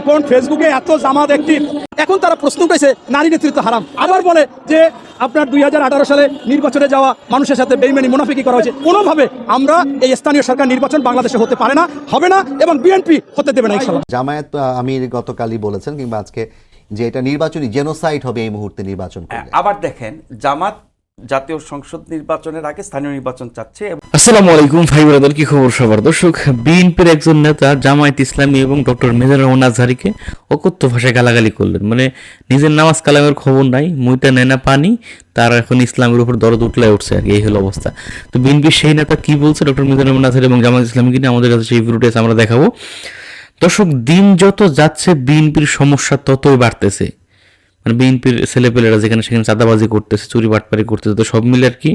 এখন ফেসবুকে এত জামাত অ্যাক্টিভ এখন তারা প্রশ্ন উঠেছে নারী নেতৃত্ব হারাম। আবার বলে যে আপনার দুই সালে নির্বাচনে যাওয়া মানুষের সাথে বেইমানি মুনাফিকি করা হয়েছে। কোনোভাবে আমরা এই স্থানীয় সরকার নির্বাচন বাংলাদেশে হতে পারে না হবে না এবং বিএনপি হতে দেবে না ইনশাল্লাহ জামায়াত আমির গতকালই বলেছেন কিংবা আজকে যে এটা নির্বাচনী জেনোসাইড হবে এই মুহূর্তে নির্বাচন আবার দেখেন জামাত জাতীয় সংসদ নির্বাচনের আগে স্থানীয় নির্বাচন চাচ্ছে আসসালামু আলাইকুম, ভাই ব্রাদার কি খবর সবার? দর্শক, বিএনপির একজন নেতা জামায়াত ইসলামী এবং ডক্টর মেজর রহমান আজহারিকে অকথ্য ভাষায় গালাগালি করলেন। মানে নিজের নামাজ কালামের খবর নাই, মুইটা নেয় না পানি, তার এখন ইসলামের উপর দরদ উঠলে উঠছে আর এই হলো অবস্থা। তো বিএনপির সেই নেতা কি বলছে? ডক্টর মেজর রহমান আজহারি এবং জামায়াত ইসলামীকে নিয়ে আমাদের কাছে সেই ভিডিওটি আমরা দেখাবো। দর্শক, দিন যত যাচ্ছে, বিএনপির সমস্যা ততই বাড়তেছে। মানে বিএনপির ছেলেপেলেরা যেখানে সেখানে চাঁদাবাজি করতেছে, চুরি বাটপারি করতেছে, তো সব মিলে আর কি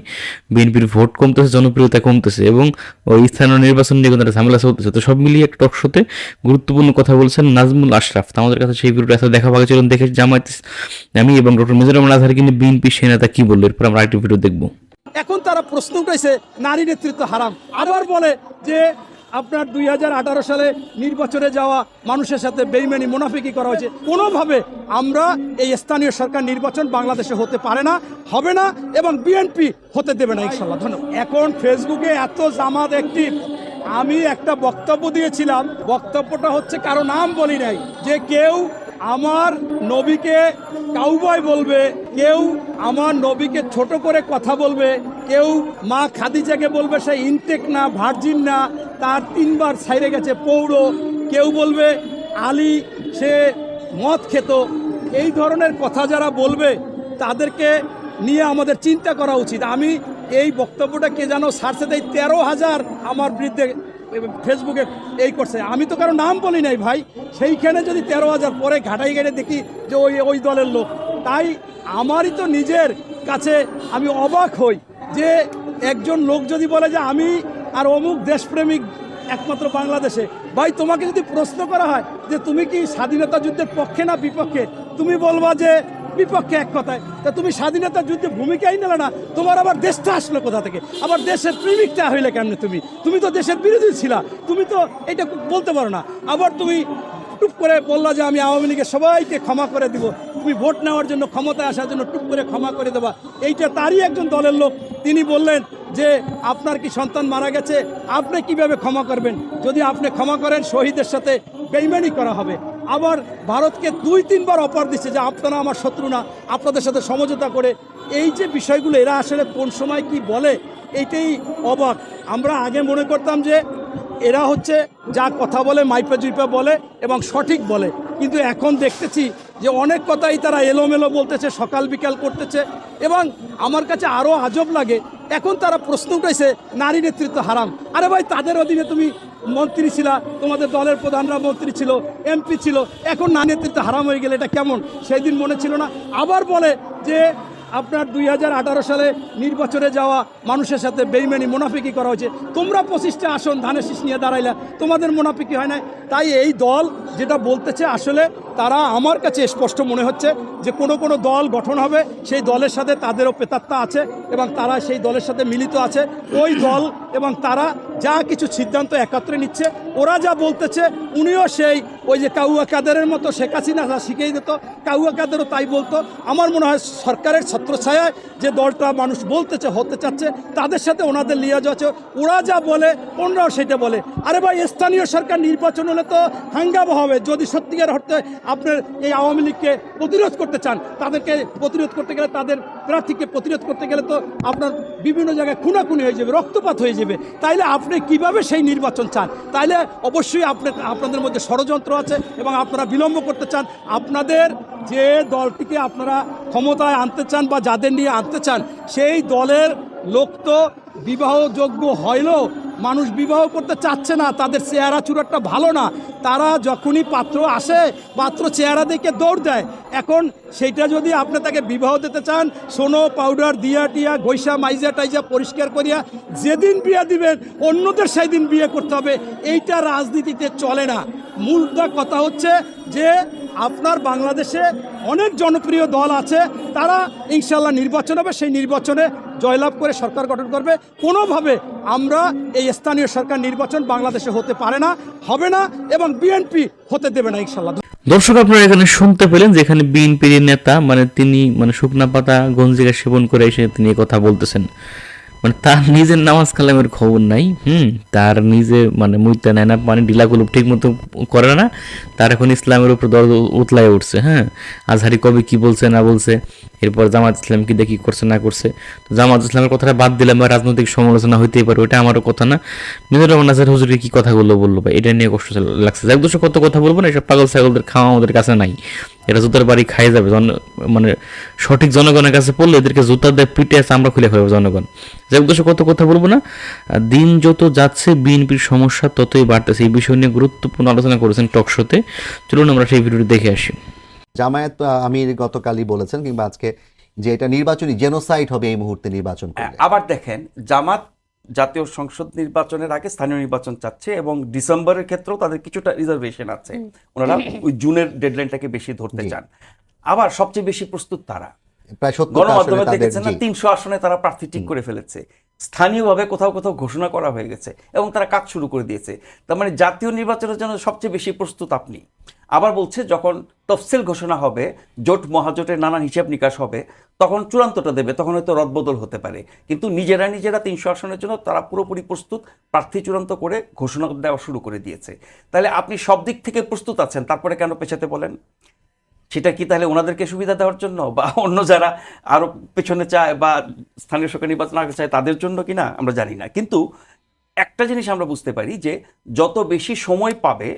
বিএনপির ভোট কমতেছে, জনপ্রিয়তা কমতেছে এবং ওই স্থানীয় নির্বাচন নিয়ে কোনো ঝামেলা চলতেছে। তো সব মিলিয়ে একটা টক শোতে গুরুত্বপূর্ণ কথা বলছেন নাজমুল আশরাফ। তো আমাদের কাছে সেই ভিডিওটা আসলে দেখা পাওয়া চলুন, দেখে জামায়াত আমি এবং ডক্টর মিজুর আজহারি কিন্তু বিএনপি সেই নেতা কি বলল? এরপর আমরা আরেকটি ভিডিও দেখব। এখন তারা প্রশ্ন উঠেছে নারী নেতৃত্ব হারাম। আবার বলে যে আপনার দুই হাজার আঠারো সালে নির্বাচনে যাওয়া মানুষের সাথে বেইমানি, মুনাফিকি করা হয়েছে। কোনোভাবে আমরা এই স্থানীয় সরকার নির্বাচন বাংলাদেশে হতে পারে না, হবে না এবং বিএনপি হতে দেবে না ইনশাল্লাহ ধন্যবাদ। এখন ফেসবুকে এত জামাত অ্যাক্টিভ, আমি একটা বক্তব্য দিয়েছিলাম। বক্তব্যটা হচ্ছে কারও নাম বলি নাই। যে কেউ আমার নবীকে কাউবয় বলবে, কেউ আমার নবীকে ছোট করে কথা বলবে কেউ মা খাদিজাকে বলবে সে ইনটেক না ভার্জিন না, তার তিনবার ছাইরে গেছে পৌড়। কেউ বলবে আলী সে মদ খেত। এই ধরনের কথা যারা বলবে, তাদেরকে নিয়ে আমাদের চিন্তা করা উচিত। আমি এই বক্তব্যটা কে যেন সারছে দেয় তেরো হাজার আমার বিরুদ্ধে ফেসবুকে এই করছে। আমি তো কারও নাম বলি নাই ভাই। সেইখানে যদি তেরো হাজার পরে ঘাটাই গেলে দেখি যে ওই ওই দলের লোক। তাই আমারই তো নিজের কাছে আমি অবাক হই। যে একজন লোক যদি বলে যে আমি আর অমুক দেশপ্রেমিক একমাত্র বাংলাদেশে, ভাই তোমাকে যদি প্রশ্ন করা হয় যে তুমি কি স্বাধীনতা যুদ্ধের পক্ষে না বিপক্ষে, তুমি বলবা যে বিপক্ষে এক কথায়। তা তুমি স্বাধীনতা যুদ্ধে ভূমিকাই নিলে না, তোমার আবার দেশটা আসলো কোথা থেকে? আবার দেশের প্রেমিকটা হইলে কেমনে তুমি? তুমি তো দেশের বিরোধী ছিলা, তুমি তো এটা বলতে পারো না। আবার তুমি টুপ করে বললা যে আমি আওয়ামী লীগের সবাইকে ক্ষমা করে দিব, তুমি ভোট নেওয়ার জন্য ক্ষমতায় আসার জন্য টুপ করে ক্ষমা করে দেবা। এইটা তারই একজন দলের লোক তিনি বললেন যে, আপনার কি সন্তান মারা গেছে? আপনি কীভাবে ক্ষমা করবেন? যদি আপনি ক্ষমা করেন, শহীদের সাথে বেইমানি করা হবে। আবার ভারতকে দুই, তিনবার অপার দিচ্ছে যে, আপনারা আমার শত্রু না, আপনাদের সাথে সমঝোতা করে। এই যে বিষয়গুলো, এরা আসলে কোন সময় কি বলে এইটাই অবাক। আমরা আগে মনে করতাম যে, এরা হচ্ছে যা কথা বলে, মাইপা জুইপা বলে এবং সঠিক বলে। কিন্তু এখন দেখতেছি যে অনেক কথাই তারা এলোমেলো বলতেছে, সকাল বিকাল করতেছে এবং আমার কাছে আরও আজব লাগে। এখন তারা প্রশ্ন উঠেছে, নারী নেতৃত্ব হারাম। আরে ভাই, তাদের অধীনে তুমি মন্ত্রী ছিলা, তোমাদের দলের প্রধানরা মন্ত্রী ছিল, এমপি ছিল, এখন নারী নেতৃত্ব হারাম হয়ে গেলে এটা কেমন? সেই দিন মনে ছিল না। আবার বলে যে আপনার দুই হাজার আঠারো সালে নির্বাচনে যাওয়া মানুষের সাথে বেইমানি, মুনাফিকি করা হয়েছে। তোমরা পঁচিশটা আসন ধানের শীষ নিয়ে দাঁড়াইলা। তোমাদের মুনাফিকি হয় না তাই এই দল যেটা বলতেছে আসলে তারা আমার কাছে স্পষ্ট মনে হচ্ছে যে কোনো কোনো দল গঠন হবে, সেই দলের সাথে তাদেরও পেতাত্তা আছে এবং তারা সেই দলের সাথে মিলিত আছে। ওই দল এবং তারা যা কিছু সিদ্ধান্ত একত্রে নিচ্ছে, ওরা যা বলতেছে, উনিও সেই, ওই যে কাউয়া কাদেরের মতো শেখ হাসিনা যা শিখিয়ে দিত, কাউয়া কাদেরও তাই বলতো। আমার মনে হয় সরকারের ছত্রছায়ায় যে দলটা মানুষ বলতেছে, হতে চাচ্ছে, তাদের সাথে ওনাদের লিয়ে যাচ্ছে ওরা যা বলে, ওনারাও সেটা বলে। আরে ভাই, স্থানীয় সরকার নির্বাচন হলে তো হাঙ্গামা হবে। যদি সত্যিকার অর্থে আপনার এই আওয়ামী লীগকে প্রতিরোধ করতে চান, তাদেরকে প্রতিরোধ করতে গেলে, তাদের প্রার্থীকে প্রতিরোধ করতে গেলে তো আপনার বিভিন্ন জায়গায় খুনাখুনি হয়ে যাবে, রক্তপাত হয়ে যাবে। তাইলে আপনি কীভাবে সেই নির্বাচন চান? তাহলে অবশ্যই আপনার আপনাদের মধ্যে ষড়যন্ত্র আছে এবং আপনারা বিলম্ব করতে চান। আপনাদের যে দলটিকে আপনারা ক্ষমতায় আনতে চান বা যাদের নিয়ে আনতে চান, সেই দলের লোক তো বিবাহযোগ্য হইলেও মানুষ বিবাহ করতে চাচ্ছে না, তাদের চেহারা চূড়াটা ভালো না। তারা যখনই পাত্র আসে, পাত্র চেহারা দেখে দৌড় দেয়। এখন সেইটা যদি আপনি তাকে বিবাহ দিতে চান, সোনো, পাউডার, দিয়া, টিয়া গৈসা মাইজা, টাইজা পরিষ্কার করিয়া যেদিন বিয়ে দিবেন, অন্যদের সেই দিন বিয়ে করতে হবে। এইটা রাজনীতিতে চলে না। মূলটা কথা হচ্ছে যে আপনার বাংলাদেশে অনেক জনপ্রিয় দল আছে, তারা ইনশাল্লাহ নির্বাচন হবে, সেই নির্বাচনে জয়লাভ করে সরকার গঠন করবে। কোনোভাবে আমরা এই স্থানীয় সরকার নির্বাচন বাংলাদেশে হতে পারে না, হবে না এবং বিএনপি হতে দেবে না ইনশাল্লাহ। দর্শক, আপনারা এখানে শুনতে পেলেন যে এখানে বিএনপির নেতা মানে তিনি মানে শুকনা পাতা গঞ্জিকা সেবন করে এসে তিনি কথা বলতেছেন। মানে তার নিজের নামাজ কালামের খবর নাই, হুম, তার নিজে মানে মুইতে নেয় না মানে ডিলাগুলো ঠিক মতো করে না, তার এখন ইসলামের উপর দর উতলায় উঠছে হ্যাঁ আজহারি কবে কি বলছে, না বলছে, এরপর জামাত ইসলাম কি দেখি করছে, না করছে, তো জামাত ইসলামের কথাটা বাদ দিলাম বা রাজনৈতিক সমালোচনা হইতেই পারে ওটা আমারও কথা না। মিজুর রহমান নাজার হুজুরি কি কথাগুলো বলল বা এটা নিয়ে কষ্ট লাগছে। যাক দোষে কত কথা বলব না, এসব পাগল ছাগলদের খাওয়া আমাদের কাছে নাই। এরা জুতার বাড়ি খাই যাবে। জন মানে সঠিক জনগণের কাছে পড়লে এদেরকে জুতা দিয়ে পিটে চামড়া খুলে খাবে জনগণ। যাক দোষে কত কথা বলব না? দিন যত যাচ্ছে বিএনপির সমস্যা ততই বাড়তেছে। এই বিষয় নিয়ে গুরুত্বপূর্ণ আলোচনা করেছেন টকশোতে চলুন আমরা সেই ভিডিওটি দেখে আসি। জামায়াত আমির গতকালই বলেছেন কিংবা আজকে যে এটা নির্বাচনী জেনোসাইড হবে এই মুহূর্তে নির্বাচন আবার দেখেন জামাত জাতীয় সংসদ নির্বাচনের আগে স্থানীয় নির্বাচন চাচ্ছে এবং ডিসেম্বরের ক্ষেত্রেও তাদের কিছুটা রিজার্ভেশন আছে। ওনারা ওই জুনের ডেডলাইনটাকে বেশি ধরতে চান। আবার সবচেয়ে বেশি প্রস্তুত তারা। গণমাধ্যমে দেখেছেন না তিনশো আসনে তারা প্রার্থী ঠিক করে ফেলেছে। স্থানীয়ভাবে কোথাও কোথাও ঘোষণা করা হয়ে গেছে এবং তারা কাজ শুরু করে দিয়েছে। তার মানে জাতীয় নির্বাচনের জন্য সবচেয়ে বেশি প্রস্তুত আপনি। আবার বলছে যখন তফসিল ঘোষণা হবে, জোট মহাজোটের নানান হিসাব নিকাশ হবে, তখন চূড়ান্তটা দেবে, তখন হয়তো রদবদল হতে পারে। কিন্তু নিজেরা নিজেরা তিনশো আসনের জন্য তারা পুরোপুরি প্রস্তুত, প্রার্থী চূড়ান্ত করে ঘোষণা দেওয়া শুরু করে দিয়েছে। তাহলে আপনি সব দিক থেকে প্রস্তুত আছেন, তারপরে কেন পেছাতে বলেন? সেটা কি তাহলে ওনাদেরকে সুবিধা দেওয়ার জন্য? বা অন্য যারা আরও পেছনে চায় বা স্থানীয় সরকার নির্বাচন আগে চায়, তাদের জন্য কি না? আমরা জানি না। কিন্তু একটা জিনিস আমরা বুঝতে পারি যে যত বেশি সময় পাবে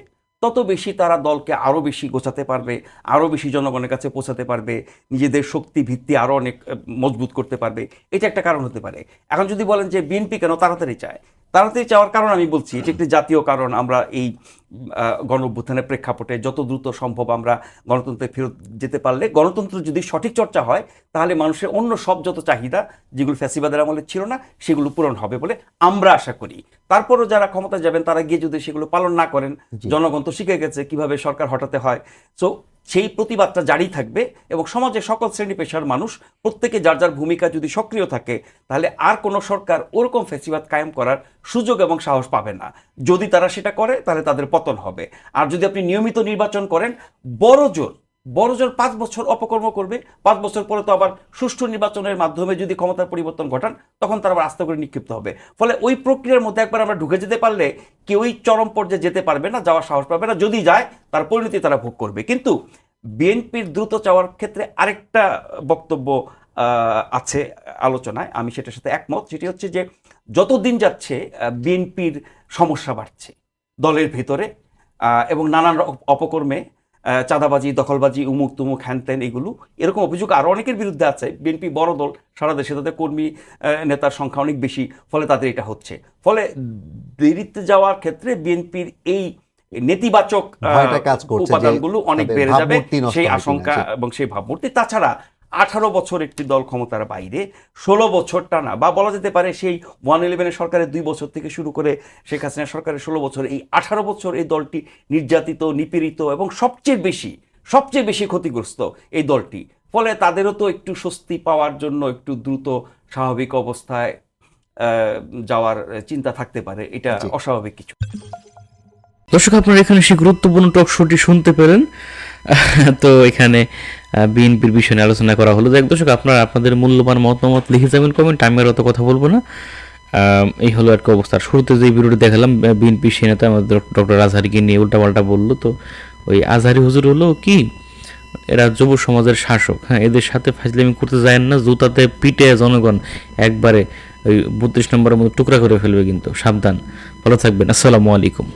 তত বেশি তারা দলকে আরও বেশি গোছাতে পারবে আরও বেশি জনগণের কাছে পৌঁছাতে পারবে, নিজেদের শক্তি ভিত্তি আরও অনেক মজবুত করতে পারবে। এটা একটা কারণ হতে পারে। এখন যদি বলেন যে বিএনপি কেন তাড়াতাড়ি চায় তাড়াতাড়ি চাওয়ার কারণ আমি বলছি এটি একটি জাতীয় কারণ। আমরা এই গণ অভ্যুত্থানের প্রেক্ষাপটে যত দ্রুত সম্ভব আমরা গণতন্ত্রে ফেরত যেতে পারলে গণতন্ত্র যদি সঠিক চর্চা হয় তাহলে মানুষের অন্য সব যত চাহিদা যেগুলো ফ্যাসিবাদের আমলে ছিল না সেগুলো পূরণ হবে বলে আমরা আশা করি। তারপরও যারা ক্ষমতা যাবেন তারা গিয়ে যদি সেগুলো পালন না করেন জনগণ তো শিখে গেছে কীভাবে সরকার হটাতে হয়। সো সেই প্রতিবাদটা জারি থাকবে এবং সমাজে সকল শ্রেণি পেশার মানুষ, প্রত্যেকে যার যার ভূমিকা যদি সক্রিয় থাকে, তাহলে আর কোনো সরকার ওরকম ফেসিবাদ কায়েম করার সুযোগ এবং সাহস পাবে না। যদি তারা সেটা করে, তাহলে তাদের পতন হবে। আর যদি আপনি নিয়মিত নির্বাচন করেন, বড় জোর বড় জোর পাঁচ বছর অপকর্ম করবে, পাঁচ বছর পরে তো আবার সুষ্ঠু নির্বাচনের মাধ্যমে যদি ক্ষমতার পরিবর্তন ঘটান, তখন তারা আবার আস্তে করে নিক্ষিপ্ত হবে। ফলে ওই প্রক্রিয়ার মধ্যে একবার আমরা ঢুকে যেতে পারলে কেউই চরম পর্যায়ে যেতে পারবে না, যাওয়ার সাহস পাবে না। যদি যায়, তার পরিণতি তারা ভোগ করবে। কিন্তু বিএনপির দ্রুত চাওয়ার ক্ষেত্রে আরেকটা বক্তব্য আছে আলোচনায়, আমি সেটার সাথে একমত। সেটি হচ্ছে যে যত দিন যাচ্ছে বিএনপির সমস্যা বাড়ছে দলের ভেতরে এবং নানান অপকর্মে চাঁদাবাজি দখলবাজি উমুক তুমুক হ্যান ত্যান এগুলো। এরকম অভিযোগ আরও অনেকের বিরুদ্ধে আছে। বিএনপি বড় দল সারা দেশে তাদের কর্মী আহ, নেতার সংখ্যা অনেক বেশি ফলে তাদের এটা হচ্ছে। ফলে দেরিতে যাওয়ার ক্ষেত্রে বিএনপির এই নেতিবাচক উপাদানগুলো অনেক বেড়ে যাবে। সেই আশঙ্কা এবং সেই ভাবমূর্তি। তাছাড়া আঠারো বছর একটি দল ক্ষমতার বাইরে ষোলো বছর টানা বা বলা যেতে পারে সেই ওয়ান ইলেভেনের সরকারের দুই বছর থেকে শুরু করে শেখ হাসিনা সরকারের ষোলো বছর এই আঠারো বছর এই দলটি নির্যাতিত নিপীড়িত এবং সবচেয়ে বেশি সবচেয়ে বেশি ক্ষতিগ্রস্ত এই দলটি। ফলে তাদেরও তো একটু স্বস্তি পাওয়ার জন্য একটু দ্রুত স্বাভাবিক অবস্থায় আহ, যাওয়ার চিন্তা থাকতে পারে এটা অস্বাভাবিক কিছু। দর্শক আপনারা এখানে সেই গুরুত্বপূর্ণ টক শোটি শুনতে পেলেন। তো এখানে বিএনপির বিষয় আলোচনা করা হলো। দেখ দর্শক, আপনারা, আপনাদের মূল্যবান মতামত লিখে যাবেন কমেন্ট আমি আর অত কথা বলব না। এই হলো আর কি অবস্থা শুরুতে যে ভিডিওটি দেখালাম বিএনপি সেনেতা আমাদের ডক্টর আজহারিকে নিয়ে উল্টাপাল্টা বলল। তো ওই আজহারি হুজুর হলো কি? এরা যুব সমাজের শাসক। হ্যাঁ এদের সাথে ফাজলামি করতে যায় না, জুতাতে পিটে জনগণ একবারে ওই বত্রিশ নম্বরের মতো টুকরা করে ফেলবে কিন্তু। সাবধান। ভালো থাকবেন। আসসালামু আলাইকুম।